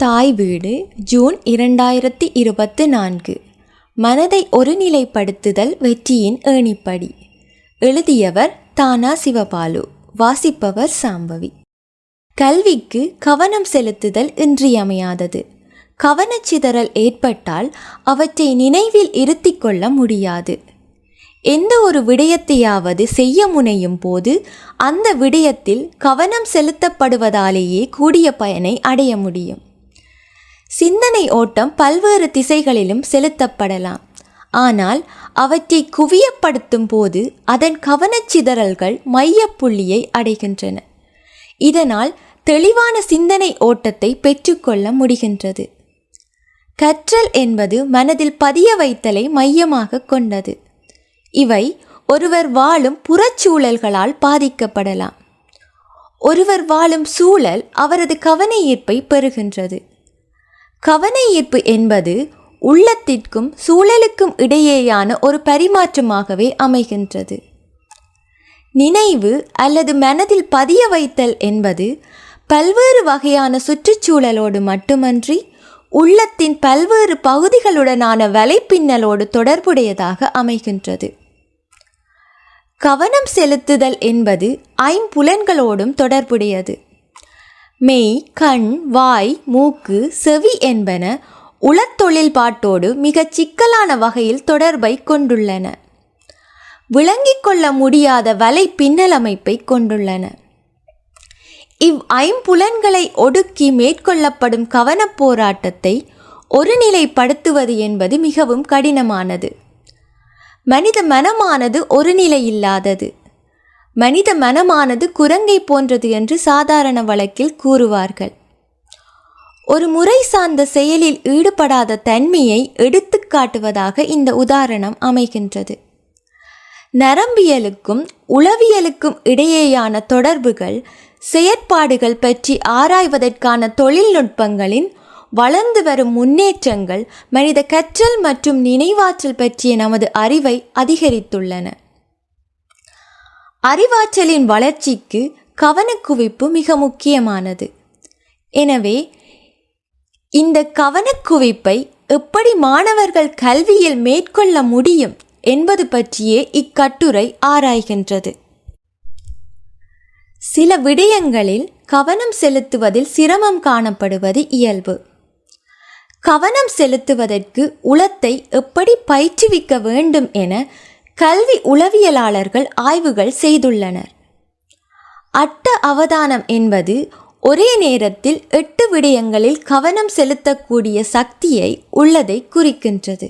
தாய் வீடு ஜூன் இரண்டாயிரத்தி இருபத்து நான்கு. மனதை ஒருநிலைப்படுத்துதல் வெற்றியின் ஏணிப்படி. எழுதியவர் தானா சிவபாலு வாசிப்பவர் சாம்பவி. கல்விக்கு கவனம் செலுத்துதல் இன்றியமையாதது. கவனச்சிதறல் ஏற்பட்டால் அவற்றை நினைவில் இருத்தி கொள்ள முடியாது. எந்த ஒரு விடயத்தையாவது செய்ய முனையும் போது அந்த விடயத்தில் கவனம் செலுத்தப்படுவதாலேயே கூடிய பயனை அடைய முடியும். சிந்தனை ஓட்டம் பல்வேறு திசைகளிலும் செலுத்தப்படலாம். ஆனால் அவற்றை குவியப்படுத்தும் போது அதன் கவனச்சிதறல்கள் மையப்புள்ளியை அடைகின்றன. இதனால் தெளிவான சிந்தனை ஓட்டத்தை பெற்றுக்கொள்ள முடிகின்றது. கற்றல் என்பது மனதில் பதிய வைத்தலை மையமாக கொண்டது. இவை ஒருவர் வாழும் புறச்சூழல்களால் பாதிக்கப்படலாம். ஒருவர் வாழும் சூழல் அவரது கவன ஈர்ப்பை பெறுகின்றது. கவன ஈர்ப்பு என்பது உள்ளத்திற்கும் சூழலுக்கும் இடையேயான ஒரு பரிமாற்றமாகவே அமைகின்றது. நினைவு அல்லது மனதில் பதிய வைத்தல் என்பது பல்வேறு வகையான சுற்றுச்சூழலோடு மட்டுமன்றி உள்ளத்தின் பல்வேறு பகுதிகளுடனான வலைப்பின்னலோடு தொடர்புடையதாக அமைகின்றது. கவனம் செலுத்துதல் என்பது ஐம்புலன்களோடும் தொடர்புடையது. மெய் கண் வாய் மூக்கு செவி என்பன உளத்தொழில்பாட்டோடு மிகச் சிக்கலான வகையில் தொடர்பை கொண்டுள்ளன. விளங்கிக் கொள்ள முடியாத வலை பின்னலமைப்பை கொண்டுள்ளன. இவ் ஐம்புலன்களை ஒடுக்கி மேற்கொள்ளப்படும் கவனப் போராட்டத்தை ஒருநிலைப்படுத்துவது என்பது மிகவும் கடினமானது. மனித மனமானது ஒரு நிலையில்லாதது மனித மனமானது குரங்கை போன்றது என்று சாதாரண வழக்கில் கூறுவார்கள். ஒரு முறை சார்ந்த செயலில் ஈடுபடாத தன்மையை எடுத்துக்காட்டுவதாக இந்த உதாரணம் அமைகின்றது. நரம்பியலுக்கும் உளவியலுக்கும் இடையேயான தொடர்புகள் செயற்பாடுகள் பற்றி ஆராய்வதற்கான தொழில்நுட்பங்களின் வளர்ந்து வரும் முன்னேற்றங்கள் மனித கற்றல் மற்றும் நினைவாற்றல் பற்றிய நமது அறிவை அதிகரித்துள்ளன. அறிவாற்றலின் வளர்ச்சிக்கு கவனக்குவிப்பு மிக முக்கியமானது. எனவே இந்த கவனக்குவிப்பை எப்படி மாணவர்கள் கல்வியில் மேற்கொள்ள முடியும் என்பது பற்றியே இக்கட்டுரை ஆராய்கின்றது. சில விடயங்களில் கவனம் செலுத்துவதில் சிரமம் காணப்படுவது இயல்பு. கவனம் செலுத்துவதற்கு உளத்தை எப்படி பயிற்றுவிக்க வேண்டும் என கல்வி உளவியலாளர்கள் ஆய்வுகள் செய்துள்ளனர். அட்ட அவதானம் என்பது ஒரே நேரத்தில் எட்டு விடயங்களில் கவனம் செலுத்தக்கூடிய சக்தியை உள்ளதை குறிக்கின்றது.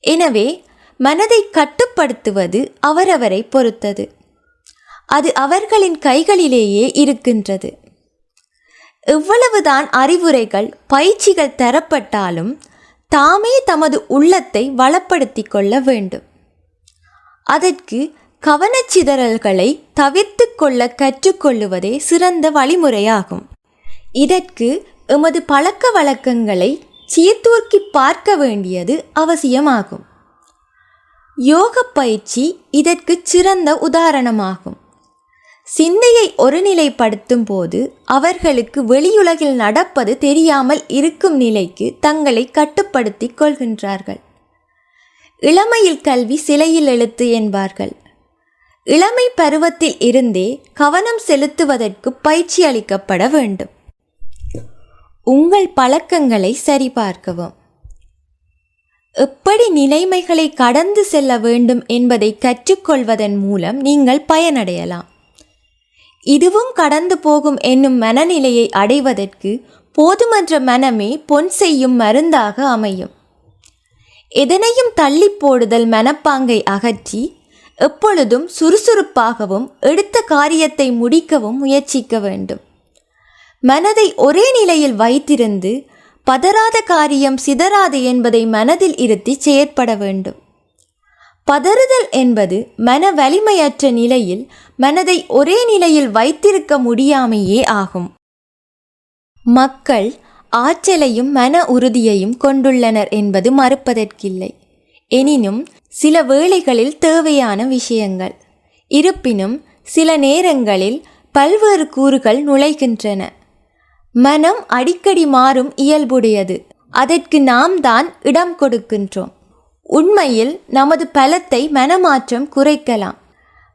எனவே மனதை கட்டுப்படுத்துவது அவரவரை பொறுத்தது. அது அவர்களின் கைகளிலேயே இருக்கின்றது. எவ்வளவுதான் அறிவுரைகள் பயிற்சிகள் தரப்பட்டாலும் தாமே தமது உள்ளத்தை வளப்படுத்தி கொள்ள வேண்டும். அதற்கு கவனச்சிதறல்களை தவிர்த்து கொள்ள கற்றுக்கொள்ளுவதே சிறந்த வழிமுறையாகும். இதற்கு எமது பழக்க வழக்கங்களை சீர்தூக்கி பார்க்க வேண்டியது அவசியமாகும். யோக பயிற்சி இதற்கு சிறந்த உதாரணமாகும். சிந்தையை ஒருநிலைப்படுத்தும் போது அவர்களுக்கு வெளியுலகில் நடப்பது தெரியாமல் இருக்கும் நிலைக்கு தங்களை கட்டுப்படுத்திக் கொள்கின்றார்கள். இளமையில் கல்வி சிலையில் எழுத்து என்பார்கள். இளமை பருவத்தில் இருந்தே கவனம் செலுத்துவதற்கு பயிற்சி அளிக்கப்பட வேண்டும். உங்கள் பழக்கங்களை சரிபார்க்கவும். எப்படி நிலைமைகளை கடந்து செல்ல வேண்டும் என்பதை கற்றுக்கொள்வதன் மூலம் நீங்கள் பயனடையலாம். இதுவும் கடந்து போகும் என்னும் மனநிலையை அடைவதற்கு போதுமன்ற மனமே பொன் செய்யும் மருந்தாக அமையும். எதனையும் தள்ளி போடுதல் மனப்பாங்கை அகற்றி எப்பொழுதும் சுறுசுறுப்பாகவும் எடுத்த காரியத்தை முடிக்கவும் முயற்சிக்க வேண்டும். மனதை ஒரே நிலையில் வைத்திருந்து பதறாத காரியம் சிதறாது என்பதை மனதில் இருத்தி செயற்பட வேண்டும். பதறுதல் என்பது மன வலிமையற்ற நிலையில் மனதை ஒரே நிலையில் வைத்திருக்க முடியாமையே ஆகும். மக்கள் ஆற்றலையும் மன உறுதியையும் கொண்டுள்ளனர் என்பது மறுப்பதற்கில்லை. எனினும் சில வேளைகளில் தேவையான விஷயங்கள். இருப்பினும் சில நேரங்களில் பல்வேறு கூறுகள் நுழைகின்றன. மனம் அடிக்கடி மாறும் இயல்புடையது. அதற்கு நாம் தான் இடம் கொடுக்கின்றோம். உண்மையில் நமது பலத்தை மனமாற்றம் குறைக்கலாம்.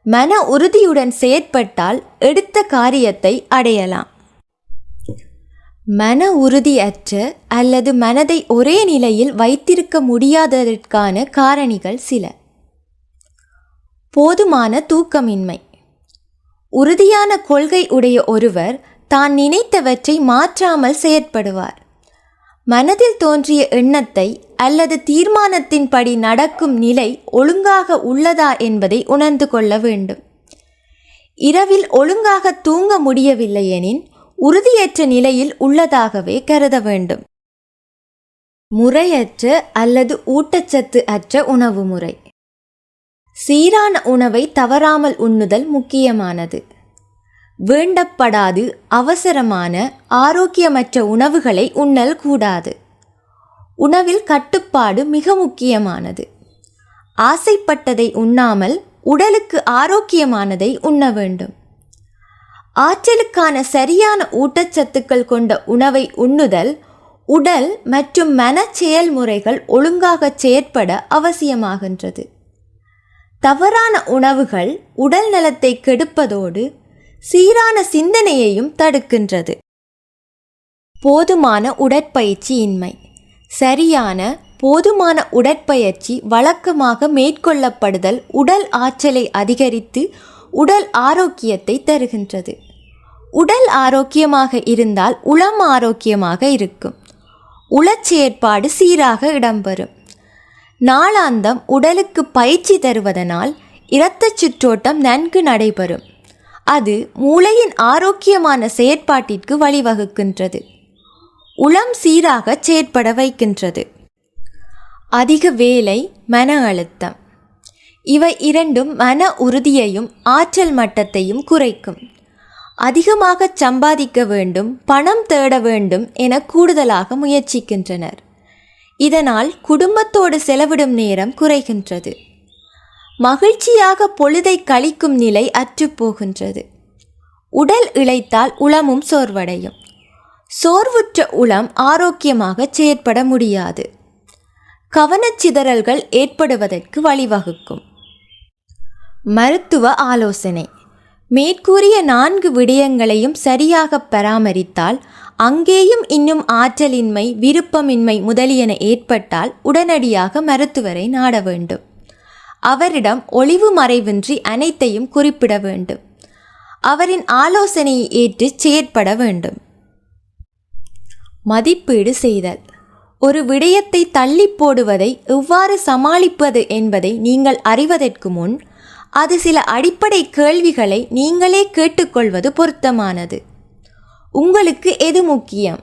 மன உறுதியுடன் செயற்பட்டால் எடுத்த காரியத்தை அடையலாம். மன உறுதியற்ற அல்லது மனதை ஒரே நிலையில் வைத்திருக்க முடியாததற்கான காரணிகள் சில. போதுமான தூக்கமின்மை. உறுதியான கொள்கை உடைய ஒருவர் தான் நினைத்தவற்றை மாற்றாமல் செயற்படுவார். மனதில் தோன்றிய எண்ணத்தை அல்லது தீர்மானத்தின்படி நடக்கும் நிலை ஒழுங்காக உள்ளதா என்பதை உணர்ந்து கொள்ள வேண்டும். இரவில் ஒழுங்காக தூங்க முடியவில்லையெனின் உறுதியற்ற நிலையில் உள்ளதாகவே கருத வேண்டும். முறையற்ற அல்லது ஊட்டச்சத்து அற்ற உணவு முறை. சீரான உணவை தவறாமல் உண்ணுதல் முக்கியமானது. வேண்டப்படாது அவசரமான ஆரோக்கியமற்ற உணவுகளை உண்ணல் கூடாது. உணவில் கட்டுப்பாடு மிக முக்கியமானது. ஆசைப்பட்டதை உண்ணாமல் உடலுக்கு ஆரோக்கியமானதை உண்ண வேண்டும். ஆற்றலுக்கான சரியான ஊட்டச்சத்துக்கள் கொண்ட உணவை உண்ணுதல் உடல் மற்றும் மன செயல்முறைகள் ஒழுங்காக செயற்பட அவசியமாகின்றது. தவறான உணவுகள் உடல் நலத்தை கெடுப்பதோடு சீரான சிந்தனையையும் தடுக்கின்றது. போதுமான உடற்பயிற்சியின்மை. சரியான போதுமான உடற்பயிற்சி வழக்கமாக மேற்கொள்ளப்படுதல் உடல் ஆற்றலை அதிகரித்து உடல் ஆரோக்கியத்தை தருகின்றது. உடல் ஆரோக்கியமாக இருந்தால் உளம் ஆரோக்கியமாக இருக்கும். உளச்செயற்பாடு சீராக இடம்பெறும். நாளாந்தம் உடலுக்கு பயிற்சி தருவதனால் இரத்தச் சுற்றோட்டம் நன்கு நடைபெறும். அது மூளையின் ஆரோக்கியமான செயற்பாட்டிற்கு வழிவகுக்கின்றது. உளம் சீராக செயற்பட வைக்கின்றது. அதிக வேலை மன அழுத்தம். இவை இரண்டும் மன உறுதியையும் ஆற்றல் மட்டத்தையும் குறைக்கும். அதிகமாக சம்பாதிக்க வேண்டும் பணம் தேட வேண்டும் என கூடுதலாக முயற்சிக்கின்றனர். இதனால் குடும்பத்தோடு செலவிடும் நேரம் குறைகின்றது. மகிழ்ச்சியாக பொழுதை கழிக்கும் நிலை அற்றுப்போகின்றது உடல் இளைத்தால் உளமும் சோர்வடையும். சோர்வுற்ற உளம் ஆரோக்கியமாக செயற்பட முடியாது. கவனச்சிதறல்கள் ஏற்படுவதற்கு வழிவகுக்கும். மருத்துவ ஆலோசனை. மேற்கூறிய நான்கு விடயங்களையும் சரியாக பராமரித்தால் அங்கேயும் இன்னும் ஆற்றலின்மை விருப்பமின்மை முதலியன ஏற்பட்டால் உடனடியாக மருத்துவரை நாட வேண்டும். அவரிடம் ஒளிவு மறைவின்றி அனைத்தையும் குறிப்பிட வேண்டும். அவரின் ஆலோசனையை ஏற்று செயற்பட வேண்டும். மதிப்பீடு செய்தல். ஒரு விடயத்தை தள்ளி போடுவதை எவ்வாறு சமாளிப்பது என்பதை நீங்கள் அறிவதற்கு முன் அது சில அடிப்படை கேள்விகளை நீங்களே கேட்டுக்கொள்வது பொருத்தமானது. உங்களுக்கு எது முக்கியம்?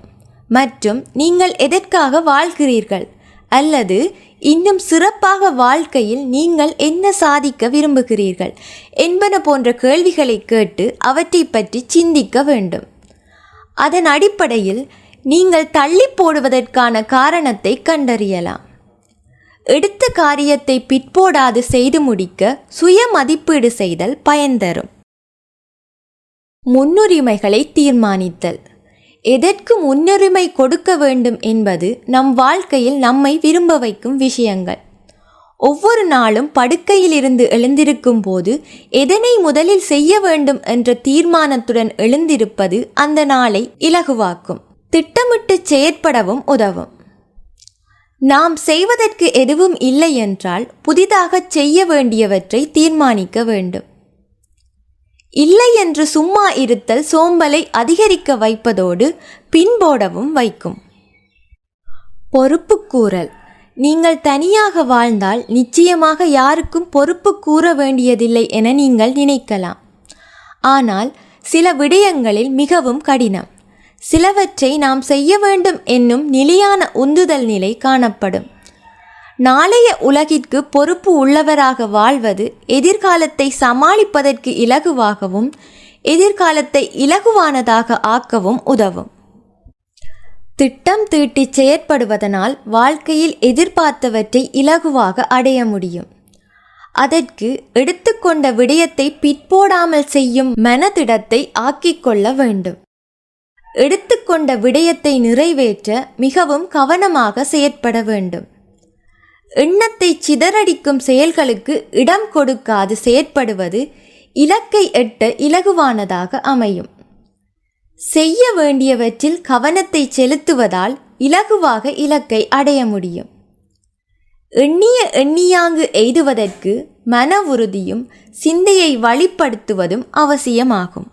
மற்றும் நீங்கள் எதற்காக வாழ்கிறீர்கள்? அல்லது இன்னும் சிறப்பாக வாழ்க்கையில் நீங்கள் என்ன சாதிக்க விரும்புகிறீர்கள்? என்பன போன்ற கேள்விகளை கேட்டு அவற்றை பற்றி சிந்திக்க வேண்டும். அதன் அடிப்படையில் நீங்கள் தள்ளி போடுவதற்கான காரணத்தை கண்டறியலாம். எடுத்த காரியத்தை பிற்போடாது செய்து முடிக்க சுய மதிப்பீடு செய்தல் பயன் தரும். முன்னுரிமைகளை தீர்மானித்தல். எதற்கு முன்னுரிமை கொடுக்க வேண்டும் என்பது நம் வாழ்க்கையில் நம்மை விரும்ப வைக்கும் விஷயங்கள். ஒவ்வொரு நாளும் படுக்கையிலிருந்து எழுந்திருக்கும் போது எதனை முதலில் செய்ய வேண்டும் என்ற தீர்மானத்துடன் எழுந்திருப்பது அந்த நாளை இலகுவாக்கும். திட்டமிட்டு செயற்படவும் உதவும். நாம் செய்வதற்கு எதுவும் இல்லை என்றால் புதிதாக செய்ய வேண்டியவற்றை தீர்மானிக்க வேண்டும். இல்லை என்று சும்மா இருத்தல் சோம்பலை அதிகரிக்க வைப்பதோடு பின்போடவும் வைக்கும். பொறுப்பு கூறல். நீங்கள் தனியாக வாழ்ந்தால் நிச்சயமாக யாருக்கும் பொறுப்பு கூற வேண்டியதில்லை என நீங்கள் நினைக்கலாம். ஆனால் சில விடயங்களில் மிகவும் கடினம். சிலவற்றை நாம் செய்ய வேண்டும் என்னும் நிலையான உந்துதல் நிலை காணப்படும். நாளைய உலகிற்கு பொறுப்பு உள்ளவராக வாழ்வது எதிர்காலத்தை சமாளிப்பதற்கு இலகுவாகவும் எதிர்காலத்தை இலகுவானதாக ஆக்கவும் உதவும். திட்டம் தீட்டி செயற்படுவதனால் வாழ்க்கையில் எதிர்பார்த்தவற்றை இலகுவாக அடைய முடியும். அதற்கு எடுத்துக்கொண்ட விடயத்தை பிற்போடாமல் செய்யும் மனதிடத்தை ஆக்கிக்கொள்ள வேண்டும். எடுத்துக்கொண்ட விடயத்தை நிறைவேற்ற மிகவும் கவனமாக செயற்பட வேண்டும். எண்ணத்தை சிதறடிக்கும் செயல்களுக்கு இடம் கொடுக்காது செயற்படுவது இலக்கை எட்ட இலகுவானதாக அமையும். செய்ய வேண்டியவற்றில் கவனத்தை செலுத்துவதால் இலகுவாக இலக்கை அடைய முடியும். எண்ணிய எண்ணியாங்கு எய்துவதற்கு மன உறுதியும் சிந்தையை வழிப்படுத்துவதும் அவசியமாகும்.